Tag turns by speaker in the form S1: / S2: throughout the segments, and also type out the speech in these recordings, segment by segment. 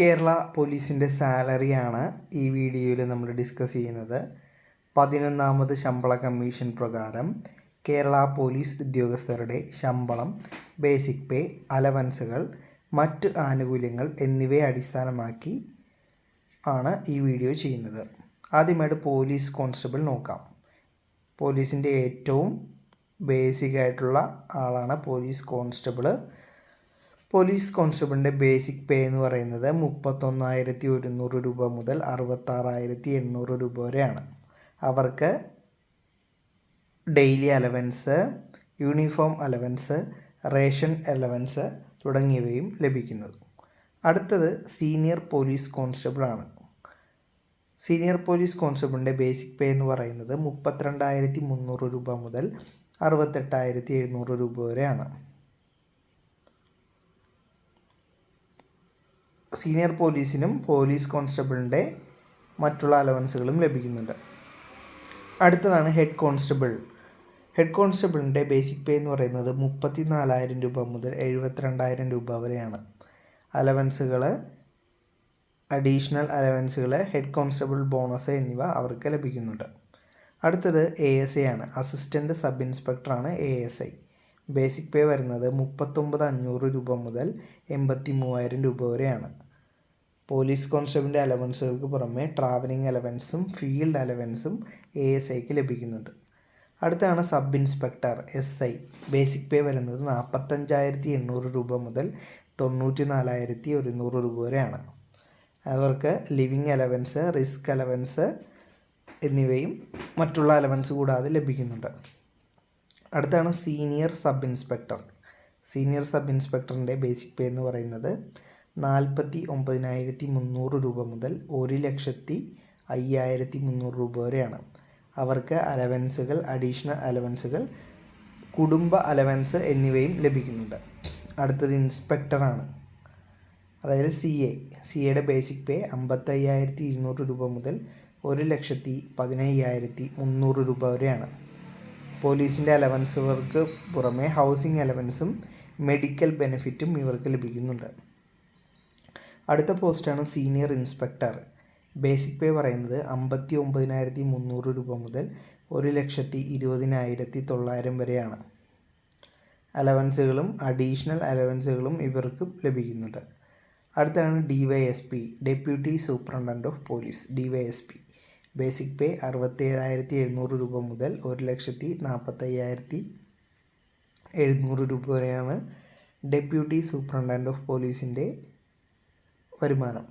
S1: കേരള പോലീസിന്റെ സാലറിയാണ് ഈ വീഡിയോയിൽ നമ്മൾ ഡിസ്കസ് ചെയ്യുന്നത്. പതിനൊന്നാമത് ശമ്പള കമ്മീഷൻ പ്രകാരം കേരള പോലീസ് ഉദ്യോഗസ്ഥരുടെ ശമ്പളം ബേസിക് പേ അലവൻസുകൾ മറ്റ് ആനുകൂല്യങ്ങൾ എന്നിവയെ അടിസ്ഥാനമാക്കി ആണ് ഈ വീഡിയോ ചെയ്യുന്നത്. ആദ്യമായിട്ട് പോലീസ് കോൺസ്റ്റബിൾ നോക്കാം. പോലീസിന്റെ ഏറ്റവും ബേസിക് ആയിട്ടുള്ള ആളാണ് പോലീസ് കോൺസ്റ്റബിൾ പോലീസ് കോൺസ്റ്റബിളിന്റെ ബേസിക് പേ എന്ന് പറയുന്നത് മുപ്പത്തൊന്നായിരത്തി ഒരുന്നൂറ് രൂപ മുതൽ അറുപത്താറായിരത്തി എണ്ണൂറ് രൂപ വരെയാണ്. അവർക്ക് daily allowance uniform allowance ration allowance തുടങ്ങിയവയും ലഭിക്കുന്നത്. അടുത്തത് സീനിയർ പോലീസ് കോൺസ്റ്റബിളാണ്. സീനിയർ പോലീസ് കോൺസ്റ്റബിളിന്റെ ബേസിക് പേ എന്ന് പറയുന്നത് മുപ്പത്തിരണ്ടായിരത്തി മുന്നൂറ് രൂപ മുതൽ അറുപത്തെട്ടായിരത്തി എഴുന്നൂറ് രൂപ വരെയാണ്. സീനിയർ പോലീസിനും പോലീസ് കോൺസ്റ്റബിളിന്റെ മറ്റുള്ള അലവൻസുകളും ലഭിക്കുന്നുണ്ട്. അടുത്തതാണ് ഹെഡ് കോൺസ്റ്റബിൾ. ഹെഡ് കോൺസ്റ്റബിളിന്റെ ബേസിക് പേ എന്ന് പറയുന്നത് മുപ്പത്തി നാലായിരം രൂപ മുതൽ എഴുപത്തിരണ്ടായിരം രൂപ വരെയാണ്. അലവൻസുകൾ അഡീഷണൽ അലവൻസുകൾ ഹെഡ് കോൺസ്റ്റബിൾ ബോണസ് എന്നിവ അവർക്ക് ലഭിക്കുന്നുണ്ട്. അടുത്തത് എ എസ് ഐ ആണ്. Assistant sub ഇൻസ്പെക്ടറാണ് A S I basic pay വരുന്നത് മുപ്പത്തൊമ്പത് അഞ്ഞൂറ് രൂപ മുതൽ എൺപത്തി മൂവായിരം രൂപ വരെയാണ്. പോലീസ് കോൺസ്റ്റബിളിന്റെ അലവൻസുകൾക്ക് പുറമെ ട്രാവലിംഗ് അലവൻസും ഫീൽഡ് അലവൻസും എ എസ് ഐക്ക് ലഭിക്കുന്നുണ്ട്. അടുത്താണ് sub inspector S I. Basic pay വരുന്നത് നാൽപ്പത്തഞ്ചായിരത്തി എണ്ണൂറ് രൂപ മുതൽ തൊണ്ണൂറ്റി നാലായിരത്തി ഒരുന്നൂറ് രൂപ വരെയാണ്. അവർക്ക് ലിവിങ് അലവൻസ് റിസ്ക് അലവൻസ് എന്നിവയും മറ്റുള്ള അലവൻസ് കൂടാതെ ലഭിക്കുന്നുണ്ട്. അടുത്താണ് senior sub inspector senior sub ഇൻസ്പെക്ടറിന്റെ basic pay എന്ന് പറയുന്നത് നാൽപ്പത്തി ഒമ്പതിനായിരത്തി മുന്നൂറ് രൂപ മുതൽ ഒരു ലക്ഷത്തി അയ്യായിരത്തി മുന്നൂറ് രൂപ വരെയാണ്. അവർക്ക് അലവൻസുകൾ അഡീഷണൽ അലവൻസുകൾ കുടുംബ അലവൻസ് എന്നിവയും ലഭിക്കുന്നുണ്ട്. അടുത്തത് ഇൻസ്പെക്ടറാണ്. അതായത് സി എ. സി എയുടെ ബേസിക് പേ അമ്പത്തയ്യായിരത്തി ഇരുന്നൂറ് രൂപ മുതൽ ഒരു ലക്ഷത്തി പതിനയ്യായിരത്തി മുന്നൂറ് രൂപ വരെയാണ്. പോലീസിന്റെ അലവൻസുകൾക്ക് പുറമെ ഹൗസിംഗ് അലവൻസും മെഡിക്കൽ ബെനിഫിറ്റും ഇവർക്ക് ലഭിക്കുന്നുണ്ട്. അടുത്ത പോസ്റ്റാണ് സീനിയർ ഇൻസ്പെക്ടർ. ബേസിക് പേ പറയുന്നത് അമ്പത്തി ഒമ്പതിനായിരത്തി മുന്നൂറ് രൂപ മുതൽ ഒരു ലക്ഷത്തി ഇരുപതിനായിരത്തി തൊള്ളായിരം വരെയാണ്. അലവൻസുകളും അഡീഷണൽ അലവൻസുകളും ഇവർക്ക് ലഭിക്കുന്നുണ്ട്. അടുത്താണ് D Y S P deputy superintendent of police D Y S P basic pay അറുപത്തേഴായിരത്തി എഴുന്നൂറ് രൂപ മുതൽ ഒരു ലക്ഷത്തി നാൽപ്പത്തയ്യായിരത്തി എഴുന്നൂറ് രൂപ വരെയാണ് ഡെപ്യൂട്ടി സൂപ്രണ്ടന്റ് ഓഫ് പോലീസിന്റെ വരുമാനം.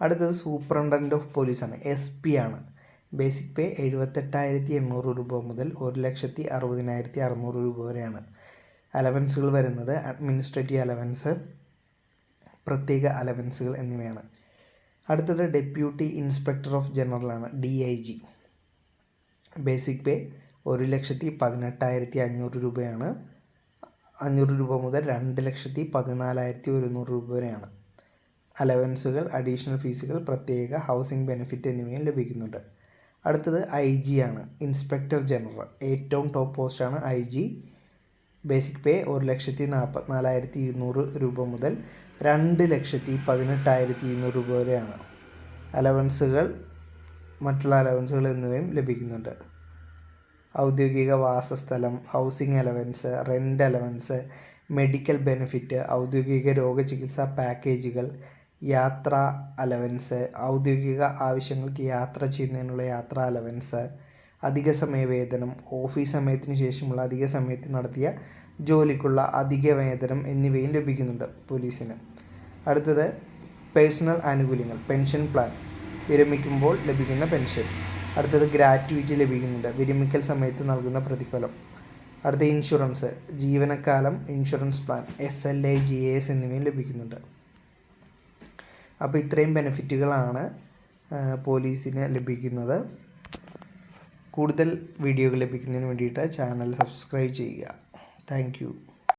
S1: അടുത്തത് സൂപ്രണ്ടന്റ് ഓഫ് പോലീസാണ് എസ് പി ആണ്. ബേസിക് പേ എഴുപത്തെട്ടായിരത്തി എണ്ണൂറ് രൂപ മുതൽ ഒരു ലക്ഷത്തി അറുപതിനായിരത്തി അറുന്നൂറ് രൂപ വരെയാണ്. അലവൻസുകൾ വരുന്നത് അഡ്മിനിസ്ട്രേറ്റീവ് അലവൻസ് പ്രത്യേക അലവൻസുകൾ എന്നിവയാണ്. അടുത്തത് deputy inspector of ജനറലാണ് D I G. Basic pay ഒരു ലക്ഷത്തി പതിനെട്ടായിരത്തി അഞ്ഞൂറ് രൂപയാണ്. അഞ്ഞൂറ് രൂപ മുതൽ രണ്ട് ലക്ഷത്തി പതിനാലായിരത്തി ഒരുന്നൂറ് രൂപ വരെയാണ്. അലവൻസുകൾ അഡീഷണൽ ഫീസുകൾ പ്രത്യേക ഹൗസിംഗ് ബെനിഫിറ്റ് എന്നിവയും ലഭിക്കുന്നുണ്ട്. അടുത്തത് ഐ ജി ആണ് ഇൻസ്പെക്ടർ ജനറൽ. ഏറ്റവും ടോപ്പ് പോസ്റ്റാണ് ഐ ജി. ബേസിക് പേ ഒരു ലക്ഷത്തി നാൽപ്പത്തിനാലായിരത്തി ഇരുന്നൂറ് രൂപ മുതൽ രണ്ട് ലക്ഷത്തി പതിനെട്ടായിരത്തി ഇരുന്നൂറ് രൂപ വരെയാണ്. അലവൻസുകൾ മറ്റുള്ള അലവൻസുകൾ എന്നിവയും ലഭിക്കുന്നുണ്ട്. ഔദ്യോഗിക വാസസ്ഥലം housing allowance rent allowance medical benefit ഔദ്യോഗിക രോഗചികിത്സാ പാക്കേജുകൾ യാത്ര അലവൻസ് ഔദ്യോഗിക ആവശ്യങ്ങൾക്ക് യാത്ര ചെയ്യുന്നതിനുള്ള യാത്രാ അലവൻസ് അധിക സമയ വേതനം ഓഫീസ് സമയത്തിന് ശേഷമുള്ള അധിക സമയത്ത് നടത്തിയ ജോലിക്കുള്ള അധിക വേതനം എന്നിവയും ലഭിക്കുന്നുണ്ട് പോലീസിന്. അടുത്തത് പേഴ്സണൽ ആനുകൂല്യങ്ങൾ പെൻഷൻ പ്ലാൻ വിരമിക്കുമ്പോൾ ലഭിക്കുന്ന പെൻഷൻ. അടുത്തത് ഗ്രാറ്റുവിറ്റി ലഭിക്കുന്നുണ്ട് വിരമിക്കൽ സമയത്ത് നൽകുന്ന പ്രതിഫലം. അടുത്ത insurance ജീവനക്കാലം insurance plan S L I G S എന്നിവയും ലഭിക്കുന്നുണ്ട്. അപ്പോൾ ഇത്രയും ബെനിഫിറ്റുകളാണ് പോലീസിന് ലഭിക്കുന്നത്. കൂടുതൽ വീഡിയോകൾ ലഭിക്കുന്നതിന് വേണ്ടിയിട്ട് ചാനൽ സബ്സ്ക്രൈബ് ചെയ്യുക. താങ്ക്